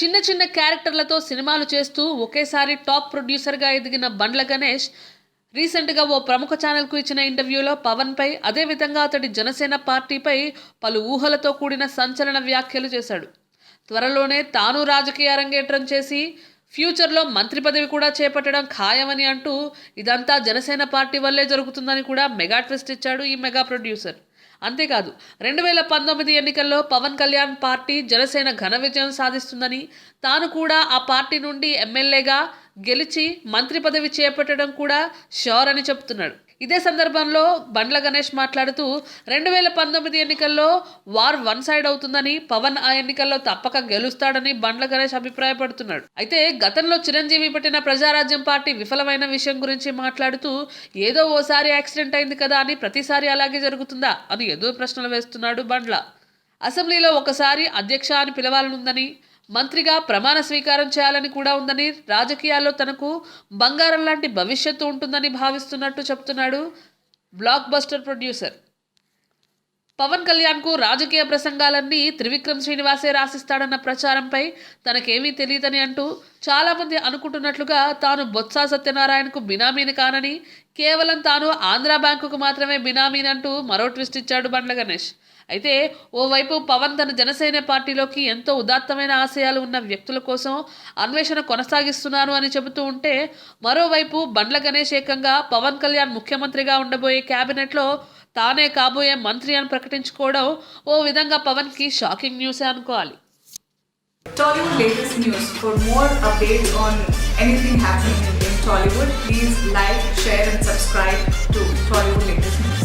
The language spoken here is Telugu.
చిన్న చిన్న క్యారెక్టర్లతో సినిమాలు చేస్తూ ఒకేసారి టాప్ ప్రొడ్యూసర్గా ఎదిగిన బండ్ల గణేష్ రీసెంట్గా ఓ ప్రముఖ ఛానల్కు ఇచ్చిన ఇంటర్వ్యూలో పవన్పై అదేవిధంగా అతడి జనసేన పార్టీపై పలు ఊహలతో కూడిన సంచలన వ్యాఖ్యలు చేశాడు. త్వరలోనే తాను రాజకీయ అరంగేట్రం చేసి ఫ్యూచర్లో మంత్రి పదవి కూడా చేపట్టడం ఖాయమని అంటూ ఇదంతా జనసేన పార్టీ వల్లే జరుగుతుందని కూడా మెగా ట్విస్ట్ ఇచ్చాడు ఈ మెగా ప్రొడ్యూసర్. అంతేకాదు రెండు వేల పంతొమ్మిది ఎన్నికల్లో పవన్ కళ్యాణ్ పార్టీ జనసేన ఘన విజయం సాధిస్తుందని తాను కూడా ఆ పార్టీ నుండి ఎమ్మెల్యేగా గెలిచి మంత్రి పదవి చేపట్టడం కూడా షోర్ అని చెప్తున్నాడు. ఇదే సందర్భంలో బండ్ల గణేష్ మాట్లాడుతూ రెండు వేల పంతొమ్మిది ఎన్నికల్లో వార్ వన్ సైడ్ అవుతుందని పవన్ ఆ ఎన్నికల్లో తప్పక గెలుస్తాడని బండ్ల గణేష్ అభిప్రాయపడుతున్నాడు. అయితే గతంలో చిరంజీవి పెట్టిన ప్రజారాజ్యం పార్టీ విఫలమైన విషయం గురించి మాట్లాడుతూ ఏదో ఓసారి యాక్సిడెంట్ అయింది కదా అని ప్రతిసారి అలాగే జరుగుతుందా? అని ఎదురు ప్రశ్నలు వేస్తున్నాడు బండ్ల. అసెంబ్లీలో ఒకసారి అధ్యక్ష అని పిలవాలనుందని మంత్రిగా ప్రమాణ స్వీకారం చేయాలని కూడా ఉందని రాజకీయాల్లో తనకు బంగారం లాంటి భవిష్యత్తు ఉంటుందని భావిస్తున్నట్టు చెప్తున్నాడు బ్లాక్ బస్టర్ ప్రొడ్యూసర్. పవన్ కళ్యాణ్కు రాజకీయ ప్రసంగాలన్నీ త్రివిక్రమ్ శ్రీనివాసే రాసిస్తాడన్న ప్రచారంపై తనకేమీ తెలియదని అంటూ చాలామంది అనుకుంటున్నట్లుగా తాను బొత్స సత్యనారాయణకు బినామీని కానని కేవలం తాను ఆంధ్రా బ్యాంకుకు మాత్రమే బినామీని అంటూ మరో ట్విస్ట్ ఇచ్చాడు బండ్ల గణేష్. అయితే ఓవైపు పవన్ తన జనసేన పార్టీలోకి ఎంతో ఉదాత్తమైన ఆశయాలు ఉన్న వ్యక్తుల కోసం అన్వేషణ కొనసాగిస్తున్నాను అని చెబుతూ ఉంటే మరోవైపు బండ్ల గణేష్ ఏకంగా పవన్ కళ్యాణ్ ముఖ్యమంత్రిగా ఉండబోయే క్యాబినెట్లో తానే కాబోయే మంత్రి అని ప్రకటించుకోవడం ఓ విధంగా పవన్కి షాకింగ్ న్యూసే అనుకోవాలి Tollywood latest news. For more updates on anything happening in Tollywood, please like, share, and subscribe to Tollywood latest. news.